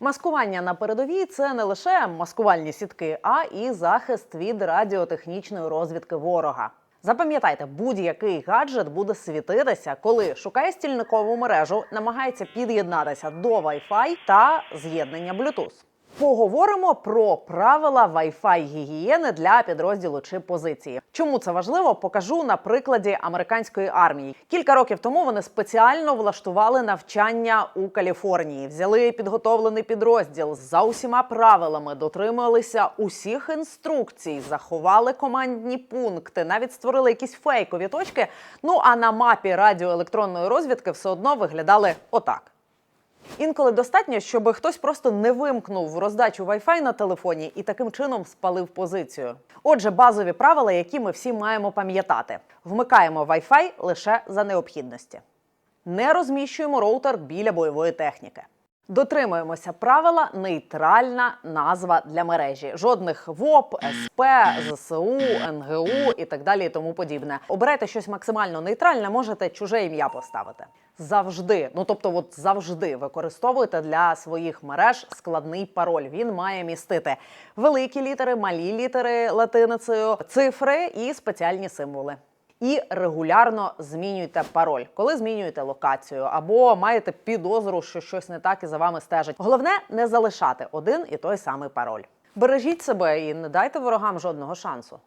Маскування на передовій це не лише маскувальні сітки, а і захист від радіотехнічної розвідки ворога. Запам'ятайте, будь-який гаджет буде світитися, коли шукає стільникову мережу, намагається під'єднатися до Wi-Fi та з'єднання Bluetooth. Поговоримо про правила Wi-Fi гігієни для підрозділу чи позиції. Чому це важливо? Покажу на прикладі американської армії. Кілька років тому вони спеціально влаштували навчання у Каліфорнії, взяли підготовлений підрозділ за усіма правилами, дотрималися усіх інструкцій, заховали командні пункти, навіть створили якісь фейкові точки. Ну а на мапі радіоелектронної розвідки все одно виглядали отак. Інколи достатньо, щоб хтось просто не вимкнув роздачу Wi-Fi на телефоні і таким чином спалив позицію. Отже, базові правила, які ми всі маємо пам'ятати: вмикаємо Wi-Fi лише за необхідності. Не розміщуємо роутер біля бойової техніки. Дотримуємося правила нейтральна назва для мережі. Жодних ВОП, СП, ЗСУ, НГУ і так далі, і тому подібне. Обирайте щось максимально нейтральне, можете чуже ім'я поставити. Завжди, ну тобто, от завжди використовуйте для своїх мереж складний пароль. Він має містити великі літери, малі літери латиницею, цифри і спеціальні символи. І регулярно змінюйте пароль, коли змінюєте локацію або маєте підозру, що щось не так і за вами стежить. Головне не залишати один і той самий пароль. Бережіть себе і не дайте ворогам жодного шансу.